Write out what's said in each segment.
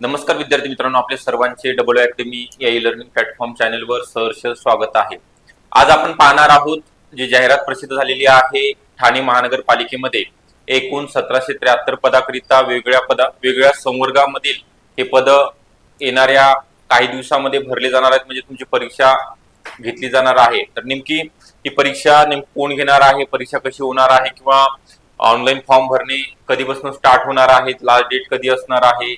नमस्कार विद्यार्थी मित्रांनो आपले सर्वांचे डबल अकॅडमी या ई लर्निंग प्लॅटफॉर्म चॅनलवर सहर्ष स्वागत आहे. आज आपण पाहणार आहोत जी जाहिरात प्रसिद्ध झालेली आहे ठाणे महानगरपालिकेमध्ये एकूण सतराशे त्र्याहत्तर पदाकरिता वेगळ्या पदा वेगळ्या संवर्गामधील हे पद येणाऱ्या काही दिवसामध्ये भरले जाणार आहेत म्हणजे तुमची परीक्षा घेतली जाणार आहे. तर नेमकी ही परीक्षा नेमकी कोण घेणार आहे परीक्षा कशी होणार आहे किंवा ऑनलाईन फॉर्म भरणे कधीपासून स्टार्ट होणार आहे लास्ट डेट कधी असणार आहे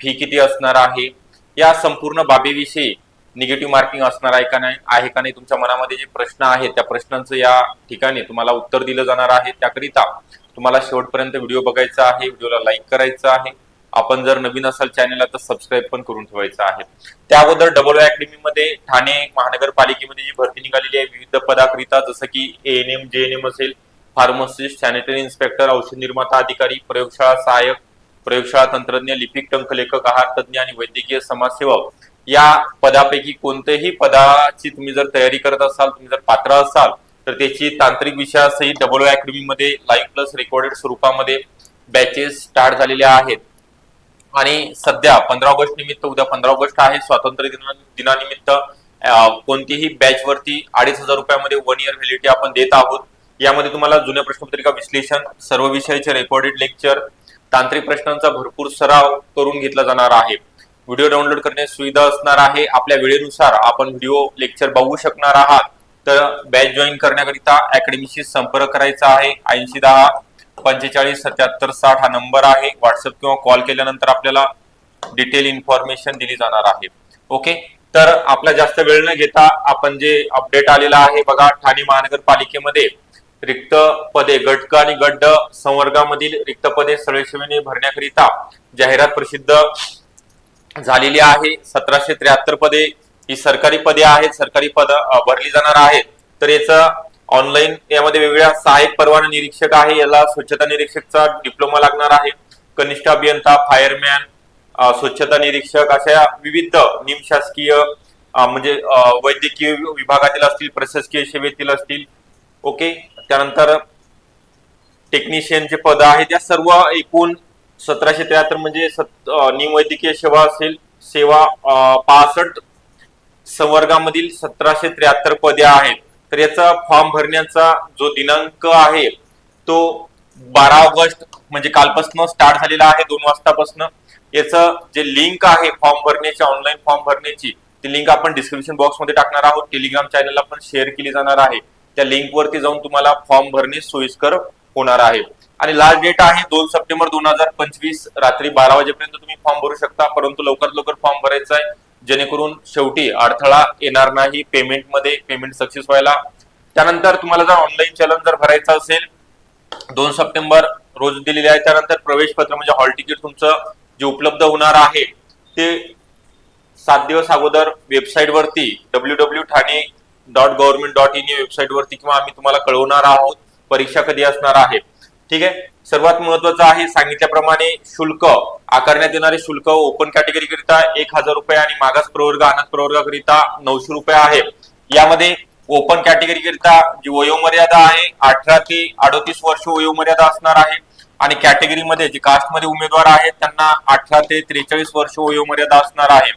फी किती असणार आहे? या संपूर्ण बाबीविषयी निगेटिव्ह मार्किंग असणार आहे का नाही? आहे का नाही? तुमच्या मनामध्ये जे प्रश्न आहेत त्या प्रश्नांचं या ठिकाणी तुम्हाला उत्तर दिलं जाणार आहे. त्याकरिता तुम्हाला शेवटपर्यंत व्हिडिओ बघायचा आहे व्हिडिओला लाईक करायचा आहे. आपण जर नवीन असाल चॅनलला तर सबस्क्राईब पण करून ठेवायचं आहे. त्या अगोदर डबल अकॅडमी मध्ये ठाणे महानगरपालिकेमध्ये जी भरती निघालेली आहे विविध पदाकरिता जसं की N M J N M असेल फार्मसिस्ट सॅनिटरी इन्स्पेक्टर औषध निर्माता अधिकारी प्रयोगशाळा सहाय्यक प्रयोगशाळा तंत्रज्ञ लिपिक टंकलेखक आहार तज्ञ आणि वैद्यकीय समाजसेवक या पदापैकी कोणत्याही पदाची तुम्ही जर तयारी करत असाल तुम्ही जर पात्र असाल तर त्याची तांत्रिक विषयासही डबल अकॅडमी मध्ये लाईव्ह प्लस रेकॉर्डेड स्वरूपामध्ये बॅचेस स्टार्ट झालेल्या आहेत. आणि सध्या पंधरा ऑगस्ट निमित्त उद्या पंधरा ऑगस्ट आहे स्वातंत्र्य दिना- दिनानिमित्त कोणतीही बॅच वरती अडीच हजार रुपयामध्ये वन इयर व्हॅलिडिटी आपण देत आहोत. यामध्ये तुम्हाला जुन्या प्रश्नपत्रिका विश्लेषण सर्व विषयाचे रेकॉर्डेड लेक्चर तांत्रिक प्रश्नांचा भरपूर सराव करून घेतला जाणार आहे. व्हिडिओ डाउनलोड करण्याची सुविधा असणार आहे. आपल्या वेळेनुसार आपण व्हिडिओ लेक्चर बघू शकणार आहात. तर बॅच जॉईन करण्याकरिता अकॅडमीशी संपर्क करायचा आहे. ऐंशी दहा पंचेचाळीस सत्याहत्तर साठ हा नंबर आहे. व्हॉट्सअप किंवा कॉल केल्यानंतर आपल्याला डिटेल इन्फॉर्मेशन दिली जाणार आहे. ओके? तर आपला जास्त वेळ न घेता आपण जे अपडेट आलेला आहे बघा ठाणे महानगरपालिकेमध्ये रिक्त पदे गटक आणि गड्ड संवर्गामधील रिक्त पदे सरळसेवेने भरण्याकरिता जाहिरात प्रसिद्ध झालेली आहे. सतराशे त्र्याहत्तर पदे ही सरकारी पदे आहेत. सरकारी पद भरली जाणार आहेत. तर याचं ऑनलाईन यामध्ये वेगवेगळ्या सहाय्यक परवाना निरीक्षक आहे. याला स्वच्छता निरीक्षकचा डिप्लोमा लागणार आहे. कनिष्ठ अभियंता फायरमॅन स्वच्छता निरीक्षक अशा विविध निमशासकीय म्हणजे वैद्यकीय विभागातील असतील प्रशासकीय सेवेतील असतील. ओके त्यानंतर टेक्निशियनचे पद आहेत या सर्व एकूण सतराशे त्र्याहत्तर म्हणजे सत- निमवैद्यकीय सेवा असेल सेवा पासष्ट संवर्गामधील सतराशे त्र्याहत्तर पदे आहेत. तर याचा फॉर्म भरण्याचा जो दिनांक आहे तो बारा ऑगस्ट म्हणजे कालपासून स्टार्ट झालेला आहे दोन वाजतापासून. याचं जे लिंक आहे फॉर्म भरण्याची ऑनलाईन फॉर्म भरण्याची ती लिंक आपण डिस्क्रिप्शन बॉक्समध्ये टाकणार आहोत. टेलिग्राम चॅनलला पण शेअर केली जाणार आहे. त्या लिंकवरती जाऊन तुम्हाला फॉर्म भरणे सोयीस्कर होणार आहे. आणि लास्ट डेट आहे दोन सप्टेंबर दोन हजार पंचवीस रात्री बारा वाजेपर्यंत तुम्ही फॉर्म भरू शकता. परंतु लवकरात लवकर फॉर्म भरायचा आहे. जेणेकरून शेवटी अडथळा येणार नाही. पेमेंटमध्ये पेमेंट सक्सेस व्हायला. त्यानंतर तुम्हाला जर ऑनलाईन चलन जर भरायचं असेल दोन सप्टेंबर रोज दिलेले आहे. त्यानंतर प्रवेश पत्र म्हणजे हॉल तिकीट तुमचं जे उपलब्ध होणार आहे ते सात दिवस अगोदर वेबसाईट वरती W W Thane dot government dot in या वेबसाईटवरती किंवा आम्ही तुम्हाला कळवणार आहोत परीक्षा कधी असणार आहे. ठीक आहे? सर्वात महत्वाचं आहे सांगितल्याप्रमाणे शुल्क. आकारण्यात येणारे शुल्क ओपन कॅटेगरी करिता एक हजार रुपये आणि मागास प्रवर्ग अनाथ प्रवर्गाकरिता नऊशे रुपये आहे. यामध्ये ओपन कॅटेगरी करिता जी वयोमर्यादा आहे अठरा ते अडोतीस वर्ष वयोमर्यादा असणार आहे. आणि कॅटेगरीमध्ये जे कास्टमध्ये उमेदवार आहेत त्यांना अठरा ते त्रेचाळीस वर्ष वयोमर्यादा असणार आहे.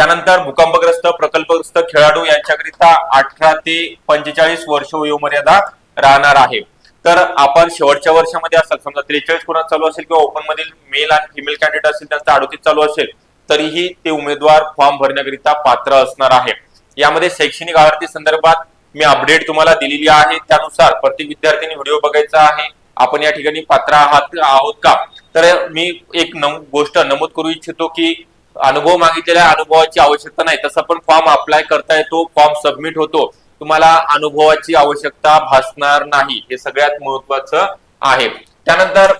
त्यानंतर भूकंपग्रस्त प्रकल्पग्रस्त खेळाडू यांच्याकरिता अठरा ते पंचेचाळीस वर्ष वयोमर्यादा राहणार आहे. तर आपण शेवटच्या वर्षामध्ये असाल समजा त्रेचाळीस कोणात चालू असेल किंवा ओपन मधील मेल आणि फिमेल कॅन्डिडेट असेल त्यांचा अडोतीस चालू असेल तरीही ते उमेदवार फॉर्म भरण्याकरिता पात्र असणार आहे. यामध्ये शैक्षणिक आरती संदर्भात मी अपडेट तुम्हाला दिलेली आहे. त्यानुसार प्रत्येक विद्यार्थ्यांनी व्हिडिओ बघायचा आहे. आपण या ठिकाणी पात्र आहात आहोत का? तर मी एक नम गोष्ट नमूद करू इच्छितो की अनुभव मागितलेल्या अनुभवाची आवश्यकता नाही. तसं पण फॉर्म अप्लाय करता येतो फॉर्म सबमिट होतो. तुम्हाला अनुभवाची आवश्यकता भासणार नाही. हे सगळ्यात महत्वाचं आहे. त्यानंतर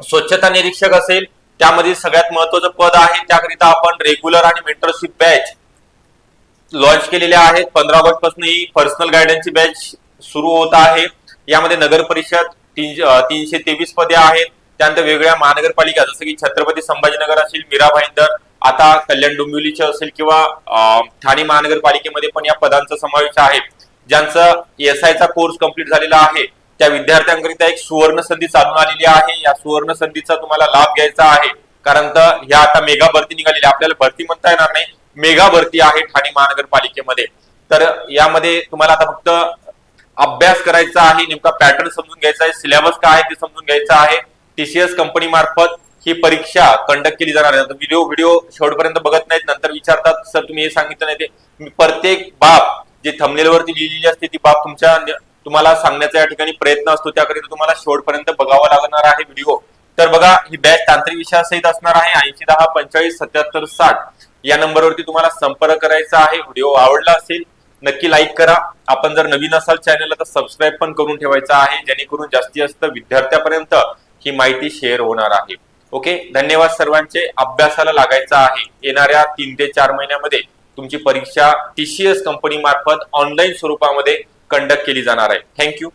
स्वच्छता निरीक्षक असेल त्यामध्ये सगळ्यात महत्वाचं पद आहे. त्याकरिता आपण रेग्युलर आणि मेंटरशिप बॅच लॉन्च केलेल्या आहेत. पंधरा ऑगस्टपासून ही पर्सनल गायडन्सची बॅच सुरू होत आहे. यामध्ये नगर परिषद तीन तीनशे तेवीस पदे आहेत. त्यानंतर वेगवेगळ्या महानगरपालिका जसं की छत्रपती संभाजीनगर असेल मीरा भाईंदर आता कल्याण डोंबिवलीचे असेल किंवा ठाणे महानगरपालिकेमध्ये पण या पदांचा समावेश आहे. ज्यांचं एस आयचा कोर्स कंप्लीट झालेला आहे त्या विद्यार्थ्यांकरिता एक सुवर्ण संधी चालून आलेली आहे. या सुवर्ण संधीचा तुम्हाला लाभ घ्यायचा आहे. कारण तर ह्या आता मेगा भरती निघालेली आहे. आपल्याला भरती म्हणता येणार नाही. मेगा भरती आहे ठाणे महानगरपालिकेमध्ये. तर यामध्ये तुम्हाला आता फक्त अभ्यास करायचा आहे नेमका पॅटर्न समजून घ्यायचा आहे सिलेबस काय आहे ते समजून घ्यायचं आहे. टीसीएस कंपनी मार्फत ही परीक्षा कंडक्ट केली जाणार आहे. व्हिडिओ व्हिडिओ शेवटपर्यंत बघत नाहीत नंतर विचारतात सर तुम्ही हे सांगितलं नाही. ते प्रत्येक बाब जे थमलेलवरती लिहिलेली असते ती बाब तुमच्या तुम्हाला सांगण्याचा या ठिकाणी प्रयत्न असतो. त्याकरिता तुम्हाला शेवटपर्यंत बघावा लागणार आहे व्हिडिओ तर बघा ही बॅच तांत्रिक विषयासहित असणार आहे. ऐंशी दहा पंचेचाळीस सत्याहत्तर साठ या नंबरवरती तुम्हाला संपर्क करायचा आहे. व्हिडिओ आवडला असेल नक्की लाईक करा. आपण जर नवीन असाल चॅनलला तर सबस्क्राईब पण करून ठेवायचा आहे. जेणेकरून जास्तीत जास्त विद्यार्थ्यापर्यंत ही माहिती शेअर होणार आहे. ओके? धन्यवाद सर्वांचे. अभ्यासाला लागायचं आहे. येणाऱ्या तीन ते चार महिन्यामध्ये तुमची परीक्षा टीसीएस कंपनी मार्फत ऑनलाईन स्वरूपामध्ये कंडक्ट केली जाणार आहे. थँक्यू